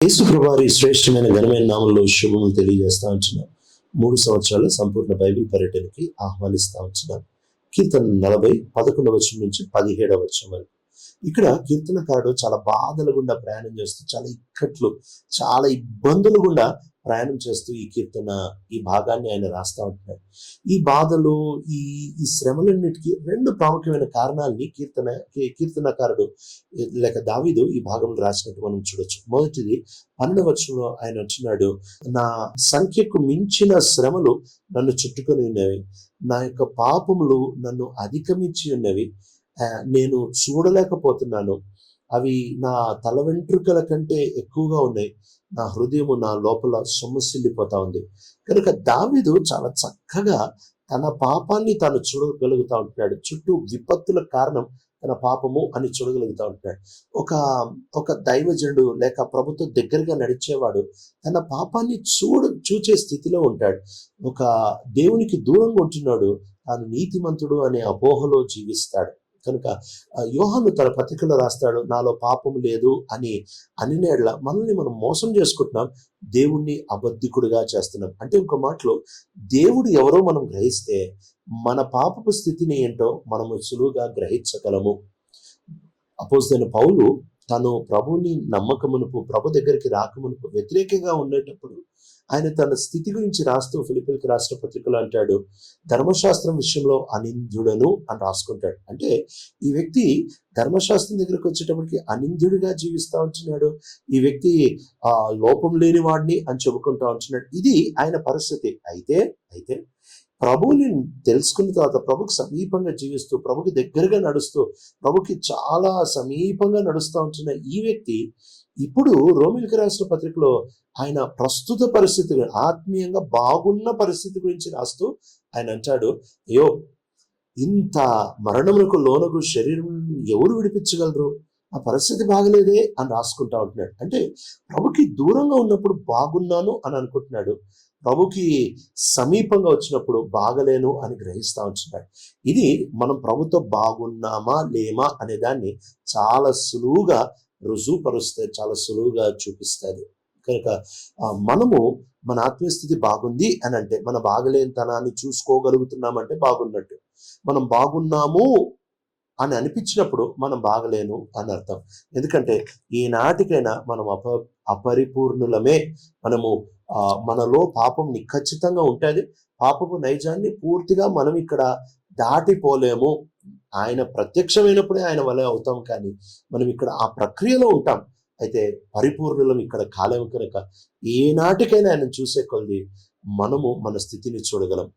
యేసు శ్రేష్టమైన ఘనమైన నామంలో శుభములు తెలియజేస్తా ఉంటున్నాను మూడు సంవత్సరాల సంపూర్ణ బైబిల్ పర్యటనకి ఆహ్వానిస్తా ఉంటున్నాను కీర్తన నలభై పదకొండవ వచనం నుంచి పదిహేడవ వచనం వరకు. ఇక్కడ కీర్తనకారుడు చాలా బాధల గుండా ప్రయాణం చేస్తూ చాలా ఇక్కట్లు చాలా ఇబ్బందులు గుండా ప్రయాణం చేస్తూ ఈ కీర్తన ఈ భాగాన్ని ఆయన రాస్తా ఉంటున్నాడు. ఈ బాధలు ఈ ఈ శ్రమలన్నిటికీ రెండు ప్రాముఖ్యమైన కారణాలని కీర్తన కీర్తనకారుడు లేక దావీదు ఈ భాగంలో రాసినట్టు మనం చూడొచ్చు. మొదటిది పన్నెండు వర్షంలో ఆయన వచ్చినాడు నా సంఖ్యకు మించిన శ్రమలు నన్ను చుట్టుకొని ఉన్నవి నా యొక్క పాపములు నన్ను అధిగమించి ఉన్నవి నేను చూడలేకపోతున్నాను. అవి నా తల వెంట్రుకల కంటే ఎక్కువగా ఉన్నాయి. నా హృదయము నా లోపల సొమ్మసిల్లిపోతా ఉంది. కనుక దావిదు చాలా చక్కగా తన పాపాన్ని తాను చూడగలుగుతా ఉంటున్నాడు. చుట్టూ విపత్తుల కారణం తన పాపము అని చూడగలుగుతా ఉంటున్నాడు. ఒక ఒక దైవజనుడు లేక ప్రభుత్వం దగ్గరగా నడిచేవాడు తన పాపాన్ని చూడ చూచే స్థితిలో ఉంటాడు. ఒక దేవునికి దూరంగా ఉంటున్నాడు. తాను నీతిమంతుడు అనే అపోహలో జీవిస్తాడు. కనుక యోహాను తన పత్రికలో రాస్తాడు నాలో పాపం లేదు అని అనినేళ్ళ మనల్ని మనం మోసం చేసుకుంటున్నాం దేవుణ్ణి అబద్ధికుడిగా చేస్తున్నాం. అంటే ఇంకో మాటలో దేవుడు ఎవరో మనం గ్రహిస్తే మన పాపపు స్థితిని ఏంటో మనము సులువుగా గ్రహించగలము. అపోజ్ పౌలు తను ప్రభుని నమ్మకమునుపు ప్రభు దగ్గరికి రాకమునుపు వ్యతిరేకంగా ఉండేటప్పుడు ఆయన తన స్థితి గురించి రాస్తూ ఫిలిపిన్కి రాష్ట్ర పత్రికలు అంటాడు ధర్మశాస్త్రం విషయంలో అనింద్యుడను అని రాసుకుంటాడు. అంటే ఈ వ్యక్తి ధర్మశాస్త్రం దగ్గరికి వచ్చేటప్పటికి అనింద్యుడిగా జీవిస్తా ఉంటున్నాడు. ఈ వ్యక్తి ఆ లోపం లేని వాడిని అని చెప్పుకుంటా ఉంటున్నాడు. ఇది ఆయన పరిస్థితి. అయితే అయితే ప్రభువుని తెలుసుకున్న తర్వాత ప్రభుకి సమీపంగా జీవిస్తూ ప్రభుకి దగ్గరగా నడుస్తూ ప్రభుకి చాలా సమీపంగా నడుస్తూ ఉంటున్న ఈ వ్యక్తి ఇప్పుడు రోమిలికి రాసిన పత్రికలో ఆయన ప్రస్తుత పరిస్థితి ఆత్మీయంగా బాగున్న పరిస్థితి గురించి రాస్తూ ఆయన అంటాడు అయ్యో ఇంత మరణములకు లోనకు శరీరం ఎవరు విడిపించగలరు? ఆ పరిస్థితి బాగలేదే అని రాసుకుంటా ఉంటున్నాడు. అంటే ప్రభుకి దూరంగా ఉన్నప్పుడు బాగున్నాను అని అనుకుంటున్నాడు. ప్రభుకి సమీపంగా వచ్చినప్పుడు బాగలేను అని గ్రహిస్తూ ఉంటున్నాడు. ఇది మనం ప్రభుతో బాగున్నామా లేమా అనే దాన్ని చాలా సులువుగా రుజువుపరుస్తే చాలా సులువుగా చూపిస్తుంది కనుక మనము మన ఆత్మీయస్థితి బాగుంది అని అంటే మన బాగలేనితనాన్ని చూసుకోగలుగుతున్నామంటే బాగున్నట్టు. మనం బాగున్నాము అని అనిపించినప్పుడు మనం బాగలేను అని అర్థం. ఎందుకంటే ఈనాటికైనా మనం అప అపరిపూర్ణులమే. మనము మనలో పాపం ఖచ్చితంగా ఉంటుంది. పాపపు నైజాన్ని పూర్తిగా మనం ఇక్కడ దాటిపోలేము. ఆయన ప్రత్యక్షమైనప్పుడే ఆయన వలె అవుతాం కానీ మనం ఇక్కడ ఆ ప్రక్రియలో ఉంటాం. అయితే పరిపూర్ణులం ఇక్కడ కాలేము కనుక ఏనాటికైనా ఆయన చూసే కొద్ది మనము మన స్థితిని చూడగలం.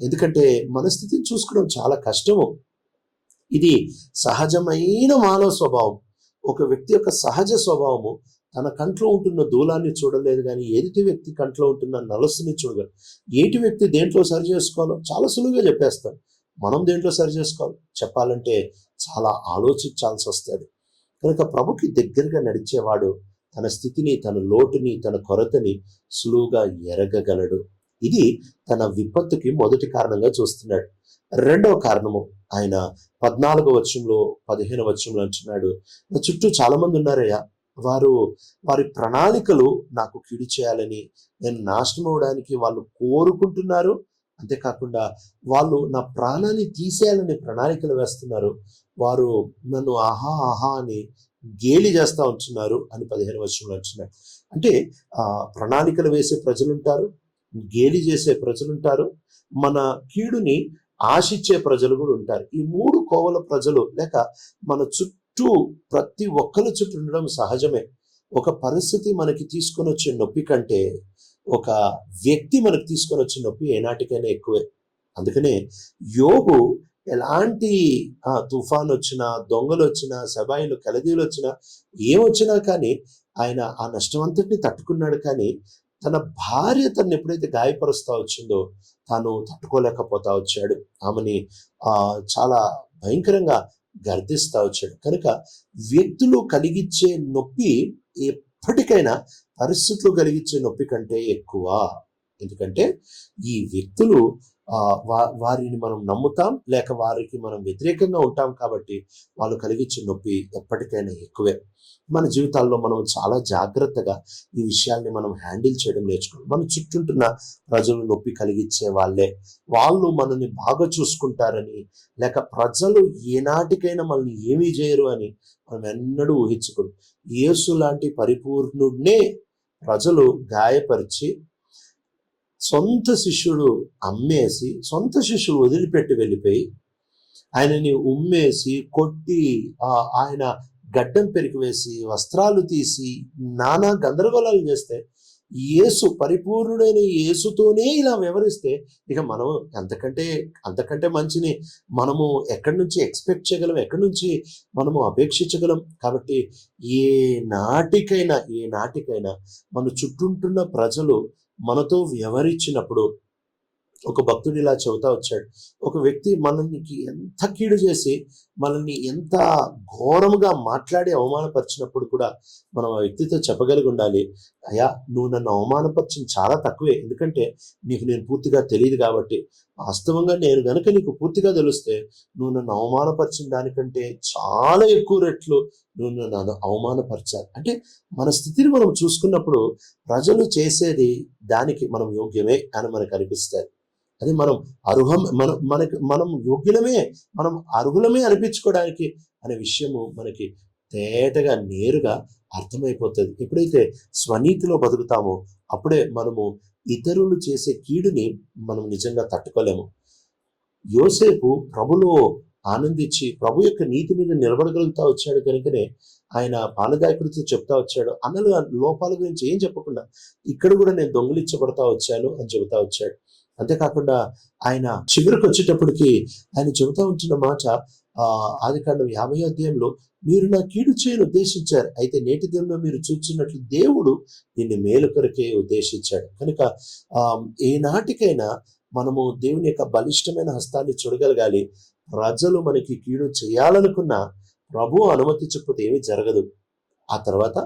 ఎందుకంటే మన స్థితిని చూసుకోవడం చాలా కష్టము. ఇది సహజమైన మానవ స్వభావం. ఒక వ్యక్తి యొక్క సహజ స్వభావము తన కంట్లో ఉంటున్న దూలాన్ని చూడలేదు కానీ ఎదుటి వ్యక్తి కంట్లో ఉంటున్న నలస్సుని చూడగలరు ఏటి వ్యక్తి దేంట్లో సరి చేసుకోవాలో చాలా సులువుగా చెప్పేస్తాం మనం దేంట్లో సరి చేసుకోవాలి? చెప్పాలంటే చాలా ఆలోచించాల్సి వస్తుంది. కనుక ప్రభుకి దగ్గరగా నడిచేవాడు తన స్థితిని తన లోటుని తన కొరతని సులువుగా ఎరగగలడు. ఇది తన విపత్తుకి మొదటి కారణంగా చూస్తున్నాడు. రెండవ కారణము ఆయన పద్నాలుగో వచ్చంలో పదిహేను వచ్చంలో అంటున్నాడు నా చుట్టూ చాలా మంది ఉన్నారయ్యా. వారు వారి ప్రణాళికలు నాకు కీడు చేయాలని నేను నాశనం అవడానికి వాళ్ళు కోరుకుంటున్నారు. అంతేకాకుండా వాళ్ళు నా ప్రాణాన్ని తీసేయాలని ప్రణాళికలు వేస్తున్నారు. వారు నన్ను ఆహా ఆహా అని గేలి చేస్తూ ఉంటున్నారు అని పదిహేను వర్షంలో అంటున్నారు అంటే ఆ ప్రణాళికలు వేసే ప్రజలు ఉంటారు గేలి చేసే ప్రజలు ఉంటారు మన కీడుని ఆశించే ప్రజలు కూడా ఉంటారు. ఈ మూడు కోవల ప్రజలు లేక మన చుట్టూ ప్రతి ఒక్కరి చుట్టూ ఉండడం సహజమే. ఒక పరిస్థితి మనకి తీసుకొని వచ్చే నొప్పి కంటే ఒక వ్యక్తి మనకు తీసుకొని వచ్చే నొప్పి ఏనాటికైనా ఎక్కువే. అందుకనే యోగు ఎలాంటి ఆ, తుఫాన్ వచ్చినా దొంగలు వచ్చినా సబాయిలు కలదీలు వచ్చినా ఏమొచ్చినా కానీ ఆయన ఆ నష్టం అంతటిని తట్టుకున్నాడు కానీ తన భార్య తను ఎప్పుడైతే గాయపరుస్తా వచ్చిందో తాను తట్టుకోలేకపోతా వచ్చాడు. ఆమెని చాలా భయంకరంగా గర్దిస్తా వచ్చాడు. కనుక వ్యక్తులు కలిగించే నొప్పి ఎప్పటికైనా పరిస్థితులు కలిగించే నొప్పి కంటే ఎక్కువ. ఎందుకంటే ఈ వ్యక్తులు వారిని మనం నమ్ముతాం లేక వారికి మనం వ్యతిరేకంగా ఉంటాం కాబట్టి వాళ్ళు కలిగించే నొప్పి ఎప్పటికైనా ఎక్కువే. మన జీవితాల్లో మనం చాలా జాగ్రత్తగా ఈ విషయాల్ని మనం హ్యాండిల్ చేయడం నేర్చుకోవాలి. మన చుట్టూంటున్న ప్రజలు నొప్పి కలిగించే వాళ్ళే. వాళ్ళు మనల్ని బాగా చూసుకుంటారని లేక ప్రజలు ఏనాటికైనా మనల్ని ఏమీ చేయరు అని మనం ఎన్నడూ ఊహించుకోరు యేసు లాంటి పరిపూర్ణుడినే ప్రజలు గాయపరిచి సొంత శిష్యుడు అమ్మేసి సొంత శిష్యుడు వదిలిపెట్టి వెళ్ళిపోయి ఆయనని ఉమ్మేసి కొట్టి ఆ, ఆయన గడ్డం పెరికివేసి వస్త్రాలు తీసి నానా గందరగోళాలు చేస్తే యేసు పరిపూర్ణుడైన యేసుతోనే ఇలా వివరిస్తే ఇక మనం అంతకంటే అంతకంటే మంచిని మనము ఎక్కడి నుంచి ఎక్స్పెక్ట్ చేయగలం ఎక్కడి నుంచి మనము అపేక్షించగలం? కాబట్టి ఏ నాటికైనా ఏ నాటికైనా మన చుట్టూంటున్న ప్రజలు మనతో వ్యవహరించినప్పుడు ఒక భక్తుడు ఇలా చెబుతా వచ్చాడు. ఒక వ్యక్తి మనకి ఎంత కీడు చేసి మనల్ని ఎంత ఘోరముగా మాట్లాడి అవమానపరిచినప్పుడు కూడా మనం ఆ వ్యక్తితో చెప్పగలిగి ఉండాలి. అయ్యా నువ్వు నన్ను అవమానపరిచిన చాలా తక్కువే. ఎందుకంటే నీకు నేను పూర్తిగా తెలియదు కాబట్టి. వాస్తవంగా నేను గనుక నీకు పూర్తిగా తెలిస్తే నువ్వు నన్ను అవమానపరిచిన దానికంటే చాలా ఎక్కువ రెట్లు నువ్వు నన్ను అవమానపరిచాలి అంటే మన స్థితిని మనం చూసుకున్నప్పుడు ప్రజలు చేసేది దానికి మనం యోగ్యమే అని మనకు అనిపిస్తారు అది మనం అర్హం మనం మనకి మనం యోగ్యులమే మనం అర్హులమే అనిపించుకోవడానికి అనే విషయము మనకి తేటగా నేరుగా అర్థమైపోతుంది. ఎప్పుడైతే స్వనీతిలో బతుకుతామో అప్పుడే మనము ఇతరులు చేసే కీడుని మనం నిజంగా తట్టుకోలేము. యోసేపు ప్రభులో ఆనందించి ప్రభు యొక్క నీతి మీద నిలబడగలుగుతా వచ్చాడు కనుకనే ఆయన పానదాయకుడితో చెప్తా వచ్చాడు. అన్నలు లోపాల గురించి ఏం చెప్పకుండా ఇక్కడ కూడా నేను దొంగిలించబడతా వచ్చాను అని చెబుతా వచ్చాడు. అంతేకాకుండా ఆయన చివరికి వచ్చేటప్పటికి ఆయన చెబుతా ఉంటున్న మాట ఆ ఆది కాండం యాభై అధ్యాయంలో మీరు నా కీడు చేయను ఉద్దేశించారు. అయితే నేటి దినంలో మీరు చూస్తున్నట్లు దేవుడు దీన్ని మేలు కొరకే ఉద్దేశించాడు. కనుక ఆ ఏనాటికైనా మనము దేవుని యొక్క బలిష్టమైన హస్తాన్ని చూడగలగాలి. ప్రజలు మనకి కీడు చేయాలనుకున్న ప్రభు అనుమతించకపోతే ఏమీ జరగదు. ఆ తర్వాత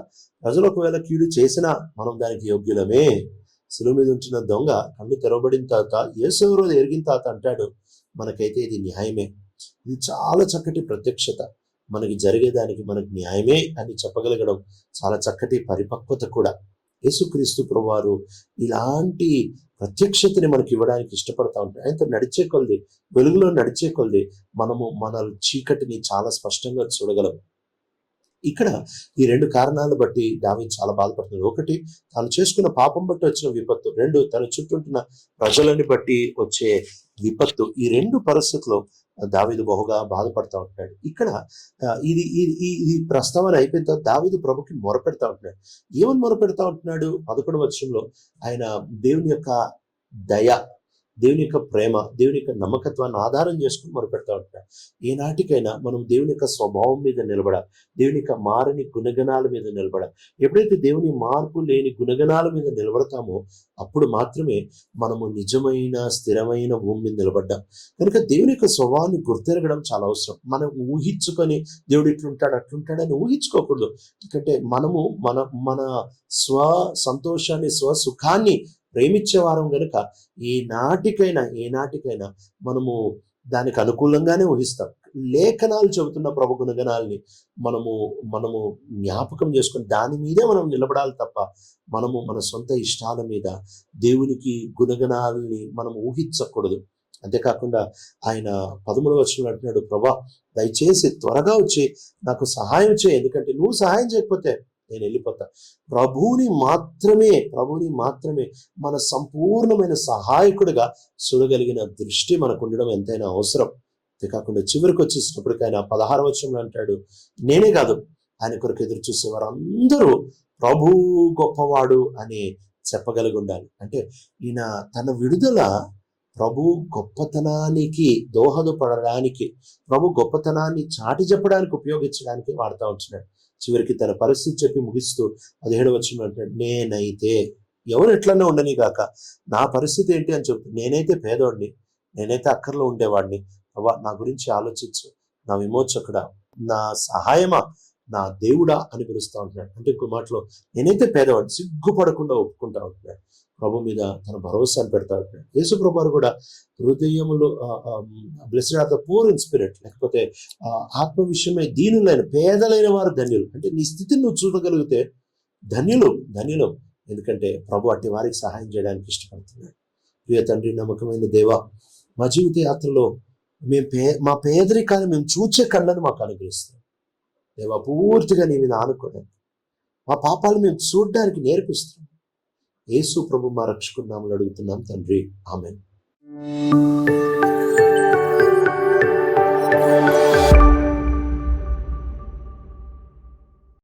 ప్రజలు ఒకవేళ కీడు చేసినా మనం దానికి యోగ్యులమే. శిలువ మీద ఉంచిన దొంగ కళ్ళు తెరవబడిన తాత యేసెవరో ఎరిగిన తాత అంటాడు. మనకైతే ఇది న్యాయమే. ఇది చాలా చక్కటి ప్రత్యక్షత. మనకి జరిగేదానికి మనకు న్యాయమే అని చెప్పగలగడం చాలా చక్కటి పరిపక్వత కూడా. యేసుక్రీస్తు ప్రభువారు ఇలాంటి ప్రత్యక్షతని మనకి ఇవ్వడానికి ఇష్టపడతా ఉంటాయి ఆయనతో నడిచే కొలది వెలుగులో నడిచే కొలది మనము మన చీకటిని చాలా స్పష్టంగా చూడగలం. ఇక్కడ ఈ రెండు కారణాలను బట్టి దావీదు చాలా బాధపడుతుంది ఒకటి తను చేసుకున్న పాపం బట్టి వచ్చిన విపత్తు. రెండు తన చుట్టూంటున్న ప్రజలని బట్టి వచ్చే విపత్తు. ఈ రెండు పరిస్థితుల్లో దావీదు బహుగా బాధపడతా ఉంటున్నాడు. ఇక్కడ ఇది ఇది ఈ- ఈ ప్రస్తావన అయిపోయిన తర్వాత దావీదు ప్రభుకి మొరపెడతా ఉంటున్నాడు. ఏమని మొరపెడతా ఉంటున్నాడు? పదకొండు వచ్చంలో ఆయన దేవుని యొక్క దయ దేవుని యొక్క ప్రేమ దేవుని యొక్క నమ్మకత్వాన్ని ఆధారం చేసుకుని మొరపెడతా ఉంటాడు. ఏనాటికైనా మనం దేవుని యొక్క స్వభావం మీద నిలబడ దేవుని యొక్క మారని గుణగణాల మీద నిలబడ ఎప్పుడైతే దేవుని మార్పు లేని గుణగణాల మీద నిలబడతామో అప్పుడు మాత్రమే మనము నిజమైన స్థిరమైన భూమి మీద నిలబడ్డాం. కనుక దేవుని యొక్క స్వభావాన్ని గుర్తెరగడం చాలా అవసరం. మనం ఊహించుకొని దేవుడు ఇట్లుంటాడు అట్లుంటాడని ఊహించుకోకూడదు. ఎందుకంటే మనము మన మన స్వ సంతోషాన్ని స్వ సుఖాన్ని ప్రేమించే వారం గనుక ఈనాటికైనా ఏనాటికైనా మనము దానికి అనుకూలంగానే ఊహిస్తాం. లేఖనాలు చెబుతున్న ప్రభు గుణగణాలని మనము మనము జ్ఞాపకం చేసుకుని దాని మీదే మనం నిలబడాలి తప్ప మనము మన సొంత ఇష్టాల మీద దేవునికి గుణగణాలని మనం ఊహించకూడదు. అంతేకాకుండా ఆయన పదమూడవ వచ్చిన అంటున్నాడు ప్రభా దయచేసి త్వరగా వచ్చి నాకు సహాయం చేయి. ఎందుకంటే నువ్వు సహాయం చేయకపోతే నేను వెళ్ళిపోతా. ప్రభువుని మాత్రమే ప్రభువుని మాత్రమే మన సంపూర్ణమైన సహాయకుడిగా చూడగలిగిన దృష్టి మనకు ఉండడం ఎంతైనా అవసరం. అంతేకాకుండా చివరికి వచ్చేసినప్పటికైనా పదహారు పదహార వచనంలో అంటాడు నేనే కాదు ఆయన కొరకు ఎదురు చూసేవారు అందరూ ప్రభు గొప్పవాడు అని చెప్పగలిగి ఉండాలి అంటే ఈయన తన విడుదల ప్రభు గొప్పతనానికి దోహదపడడానికి ప్రభు గొప్పతనాన్ని చాటి చెప్పడానికి ఉపయోగించడానికి వాడుతూ ఉంటున్నాడు చివరికి తన పరిస్థితి చెప్పి ముగిస్తూ పదిహేడు వచ్చిన నేనైతే ఎవరు ఎట్లనే ఉండని కాక నా పరిస్థితి ఏంటి అని చెప్తూ నేనైతే పేదోడిని నేనైతే అక్కర్లో ఉండేవాడిని అవ్వ నా గురించి ఆలోచించు నా విమోచకుడా నా సహాయమా నా దేవుడా అని పిలుస్తూ ఉంటున్నాడు. అంటే ఇంకో మాటలో నేనైతే పేదవాడిని సిగ్గుపడకుండా ఒప్పుకుంటా ఉంటున్నాడు ప్రభు మీద తన భరోసాను పెడతాడు. యేసు ప్రభువారు కూడా హృదయములు blessed of the poor in spirit లేకపోతే ఆత్మ విషయమై దీనులైన పేదలైన వారు ధన్యులు. అంటే నీ స్థితిని నువ్వు చూడగలిగితే ధన్యులు ధన్యులు. ఎందుకంటే ప్రభు అట్టి వారికి సహాయం చేయడానికి ఇష్టపడుతున్నాడు. ప్రియ తండ్రి నమ్మకమైన దేవ మా జీవిత యాత్రలో మేము పే మా పేదరికాన్ని మేము చూచే కళ్ళను మాకు అనుగ్రహిస్తాం దేవా పూర్తిగా నీ మీద ఆనుకోవడానికి మా పాపాలు మేము చూడడానికి నేర్పిస్తున్నాం యేసు ప్రభు మా రక్షకున్నామని అడుగుతున్నాం తండ్రి. ఆమె